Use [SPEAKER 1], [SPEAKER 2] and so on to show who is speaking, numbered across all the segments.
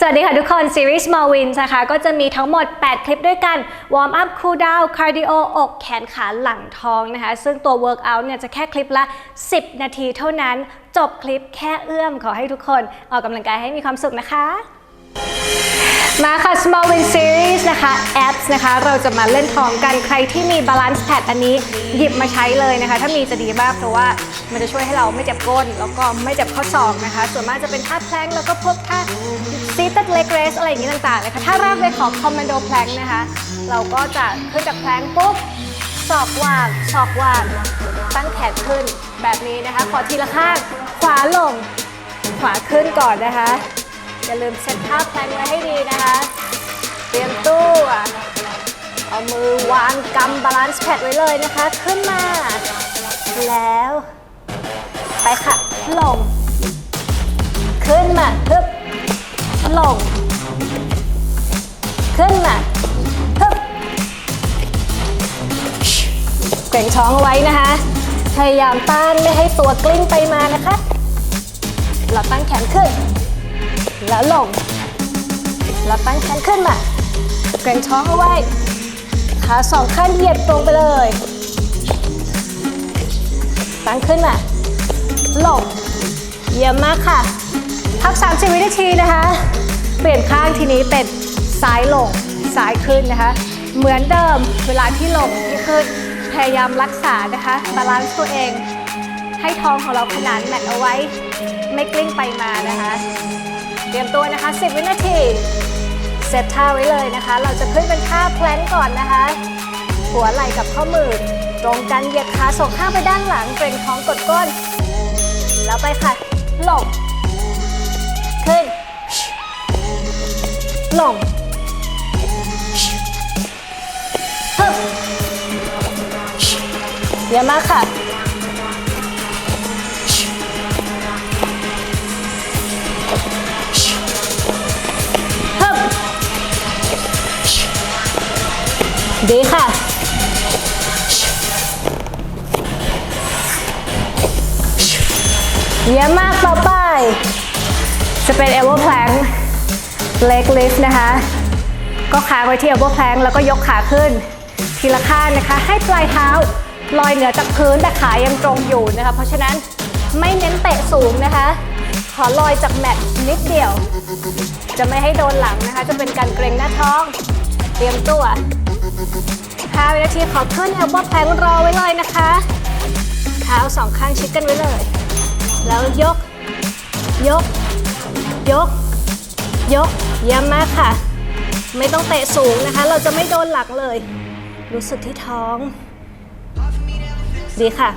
[SPEAKER 1] สวัสดีค่ะทุกคนซีรีส์ Small Wins นะคะ ก็จะมีทั้งหมด 8 คลิปด้วยกันวอร์มอัพคูลดาวน์คาร์ดิโออกแขนขาหลังท้องนะคะ ซึ่งตัวเวิร์กอัพเนี่ยจะแค่คลิปละ 10 นาทีเท่านั้น จบคลิปแค่เอื้อมขอให้ทุกคนออกกำลังกายให้มีความสุขนะคะ มาค่ะ Small Win Series นะคะ Apps นะคะ เราจะมาเล่นท้องกันใครที่มี Balance Pad อันนี้หยิบมาใช้เลยนะคะ ถ้ามีจะดีมากเพราะว่ามันจะช่วยให้เราไม่เจ็บก้น แล้วก็ไม่เจ็บข้อศอกนะคะ ส่วนมากจะเป็นท่าแพลงแล้วก็พวกท่า seated leg raise อะไรอย่างนี้ต่างๆนะคะถ้าแรกเลยของ commando plank นะคะ เราก็จะขึ้นจากแพลงปุ๊บศอกวางศอกวางตั้งแขนขึ้นแบบนี้นะคะ ขอทีละข้างขวาลง ขวาขึ้นก่อนนะคะ อย่าลืมเซตท่าแพลงไว้ให้ดีนะคะ เตรียมตัวเอามือวางกำบาลานซ์แพดไว้เลยนะคะ ขึ้นมา แล้ว ไปค่ะ ลง ขึ้นมาฮึบลง ขึ้นมาฮึบเกร็งท้องไว้นะคะ พยายามต้านไม่ให้ตัวกลิ้งไปมานะคะ เราตั้งแขนขึ้น แล้วลงเราตั้งแขนขึ้นมาเกร็งท้องเอาไว้ ขาสองข้างเหยียดตรงไปเลย ตั้งขึ้นมาลง เยี่ยมมากค่ะ พัก 30 วินาทีนะคะ เปลี่ยนข้างทีนี้เป็นซ้ายลง ซ้ายขึ้นนะคะ เหมือนเดิมเวลาที่ลงที่ขึ้น พยายามรักษานะคะบาลานซ์ตัวเองให้ท้องของเราขนานแมทเอาไว้ ไม่กลิ้งไปมานะคะ เตรียมตัวนะคะ 10 วินาที เซตท่าไว้เลยนะคะ เราจะขึ้นเป็นท่าแพลนก่อนนะคะ หัวไหล่กับข้อมือ ตรงกันเหยียดขาส่งข้างไปด้านหลังเกรงท้องกดก้น แล้วไปค่ะ ลง ขึ้น ลงฮึบเยี่ยมมากค่ะ ดีค่ะ เยี่ยมมากต่อไป จะเป็น elbow plank leg lift นะคะ ก็ค้างไว้ที่ elbow plank แล้วก็ยกขาขึ้น ทีละข้างนะคะ ให้ปลายเท้าลอยเหนือจากพื้นแต่ขายังตรงอยู่นะคะ เพราะฉะนั้นไม่เน้นเตะสูงนะคะ ขอลอยจากแมตนิดเดียว จะไม่ให้โดนหลังนะคะ จะเป็นการเกรงหน้าท้อง เตรียมตัว 5วินาทีขอขึ้น elbow plank รอไว้เลยนะคะ เท้าสองข้างชิดกันไว้เลย แล้วยก ยก ยก ยก เยี่ยมมากค่ะ ไม่ต้องเตะสูงนะคะ เราจะไม่โดนหลักเลย รู้สึกที่ท้อง ดีค่ะ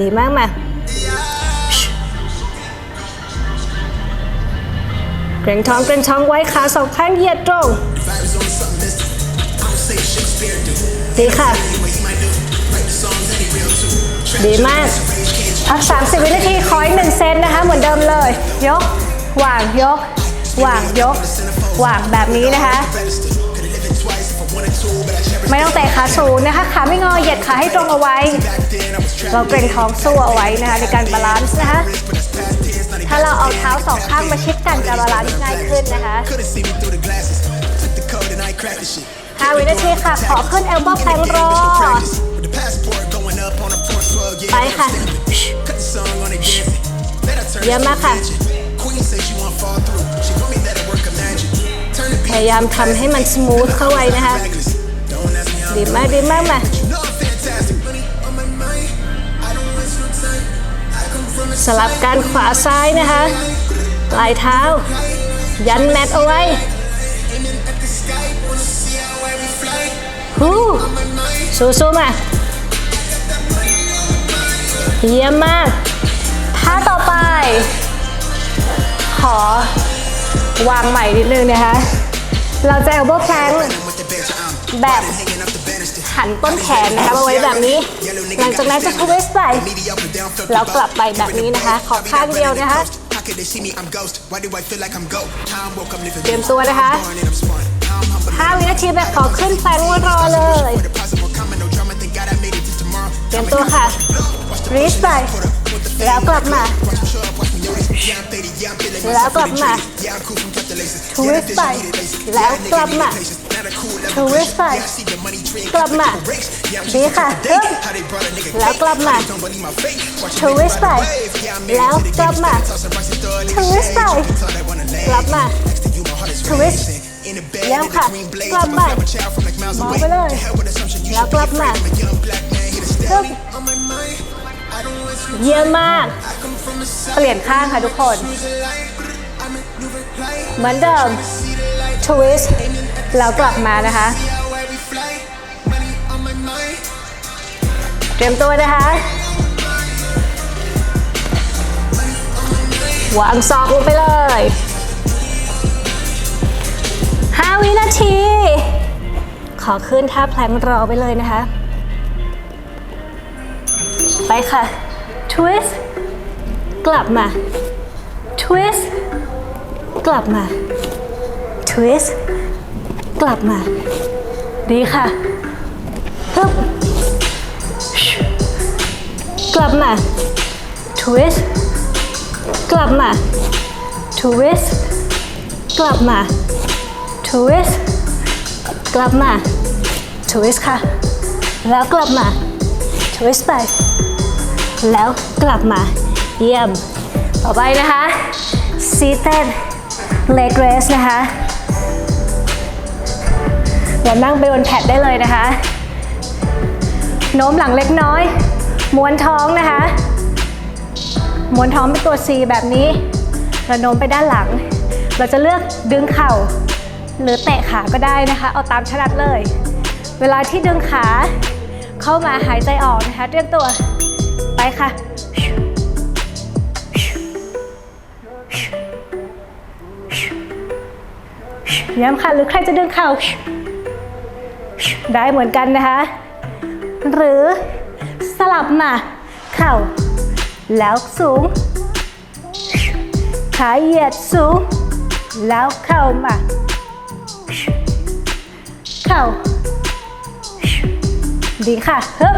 [SPEAKER 1] ดีมากมา เกรงท้องเกรงท้องไว้ขาสองข้างเหยียดตรงดีค่ะ ดีมากพัก 30 วินาทีขออีกหนึ่งเซตนะคะ เหมือนเดิมเลย ยกวางยกวางยกวางแบบนี้นะคะ ไม่ต้องเตะขาสูงนะคะ ขาไม่งอเหยียดขาให้ตรงเอาไว้ เราเกรงท้องสู้เอาไว้นะคะในการบาลานซ์นะคะ ถ้าเราเอาเท้าสองข้างมาชิดกันจะบาลานซ์ง่ายขึ้นนะคะ 5 วินาทีค่ะ ขอขึ้นเอลโบว์แพงรอ ไปค่ะ เยี่ยมมากค่ะ พยายามทำให้มันสมูทเข้าไว้นะคะ ดีมากดีมากมา สลับกันขวาซ้ายนะคะปลายเท้า ยันแมทเอาไว้ฮู้สู้ๆมาเยี่ยมมาก ท่าต่อไป ขอวางใหม่นิดนึงนะคะ เราจะ elbow plank แบบ หันต้นแขนนะคะมาไว้แบบนี้ หลังจากนั้นจะ twist ไปแล้วกลับไปแบบนี้นะคะ ขอข้างเดียวนะคะ เตรียมตัวนะคะ5วินาทีแบบขอขึ้นแพลงรอเลย เตรียมตัวค่ะรีชไปแล้วกลับมา แล้วกลับมา ทวิสไปแล้วกลับมาทวิสไปกลับมาดีค่ะแล้วกลับมาทวิสไปแล้วกลับมาทวิสไปกลับมาทวิสแล้วค่ะกลับมามอไปเลยแล้วกลับมาเยี่ยมมาก เปลี่ยนข้างค่ะทุกคน เหมือนเดิมทวิสต์แล้วกลับมานะคะ เตรียมตัวนะคะ วางศอกลงไปเลย 5 วินาที ขอขึ้นท่าแพลงรอไปเลยนะคะ ไปค่ะ twist กลับมา twist กลับมา twist กลับมา ดีค่ะฮึบกลับมา twist กลับมา twist กลับมา twist กลับมา twist ค่ะ แล้วกลับมา twist ไป แล้วกลับมา เยี่ยม ต่อไปนะคะ seated leg raise นะคะเดี๋ยวนั่งไปบนแพดได้เลยนะคะ โน้มหลังเล็กน้อย ม้วนท้องนะคะ ม้วนท้องเป็นตัว C แบบนี้แล้วโน้มไปด้านหลัง เราจะเลือกดึงเข่า หรือเตะขาก็ได้นะคะ เอาตามถนัดเลย เวลาที่ดึงขาเข้ามาหายใจออกนะคะเตรียมตัวไปค่ะ ย้ำค่ะ หรือใครจะดึงเข่าได้เหมือนกันนะคะ หรือสลับมาเข่า แล้วสูง ขาเหยียดสูง แล้วเข่ามา เข่า ดีค่ะฮึบ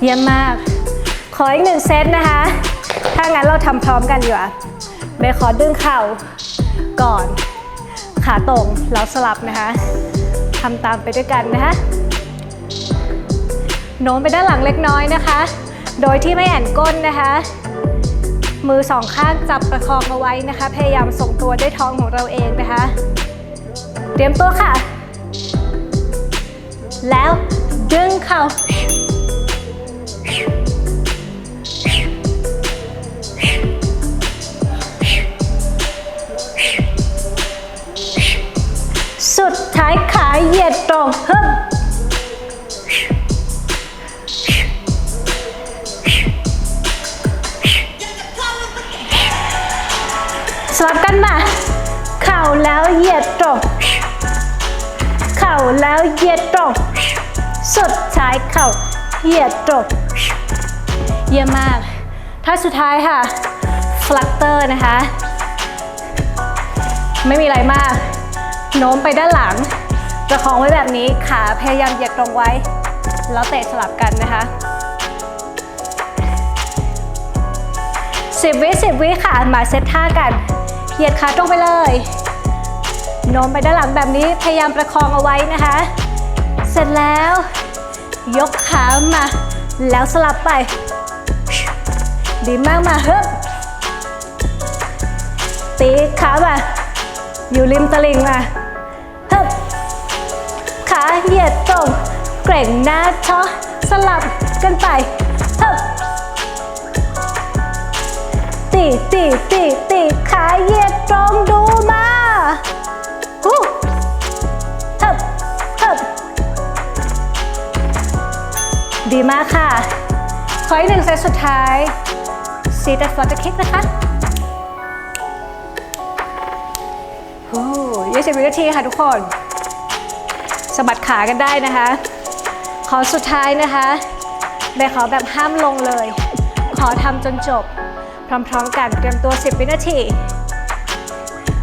[SPEAKER 1] เยี่ยมมาก ขออีกหนึ่งเซตนะคะ ถ้างั้นเราทำพร้อมกันดีกว่าเบขอดึงเข่า ขาตรงแล้วสลับนะคะทำตามไปด้วยกันนะคะโน้มไปด้านหลังเล็กน้อยนะคะ โดยที่ไม่แอนก้นนะคะ มือสองข้างจับประคองเอาไว้นะคะ พยายามส่งตัวด้วยท้องของเราเองนะคะ เตรียมตัวค่ะ แล้วดึงเข่าายเหยียดตรงฮึบสลับกันมา เข่าแล้วเหยียดตรง เข่าแล้วเหยียดตรง สุดท้ายเข่าเหยียดตรง เยี่ยมมาก ท่าสุดท้ายค่ะ ฟลัตเตอร์นะคะ ไม่มีอะไรมาก โน้มไปด้านหลัง ประคองไว้แบบนี้ขาพยายามเหยียดตรงไว้ แล้วเตะสลับกันนะคะ10วิ10วิค่ะมาเซตท่ากัน เหยียดขาตรงไปเลยโน้มไปด้านหลังแบบนี้พยายามประคองเอาไว้นะคะ เสร็จแล้ว ยกขามา แล้วสลับไป ดีมากมาฮึบตีขามาอยู่ริมตลิ่งมาาเหยียดตรงเกร็งหน้าท้อสลับกันไปฮึบตีตีตีตีขาเหยียดตรงดูมาฮู้ฮึบฮึบดีมากค่ะ ขออีกหนึ่งเซตสุดท้าย seated flutter kick นะคะโอ้20วินาทีค่ะทุกคน สะบัดขากันได้นะคะ ขอสุดท้ายนะคะเบย์ขอแบบห้ามลงเลย ขอทำจนจบ พร้อมๆกันเตรียมตัว 10 วินาที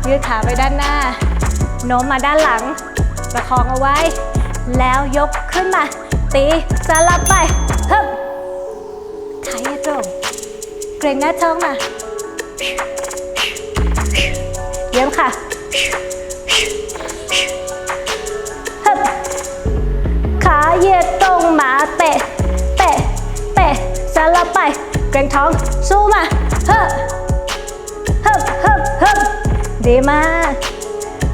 [SPEAKER 1] ยืดขาไปด้านหน้า โน้มมาด้านหลัง ประคองเอาไว้ แล้วยกขึ้นมา ตีสลับไปฮึบขายียดตรงเกรงหน้าท้องมาเยี่ยมค่ะ เหยียดตรงมาเตะ เตะ เตะสลับไปเกรงท้องสู้มาเฮ้ฮึบฮึบฮึบดีมาก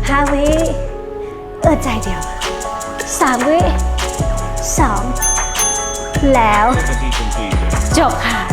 [SPEAKER 1] ห้าวิเออใจเดียวสามวิสองแล้ว จบค่ะ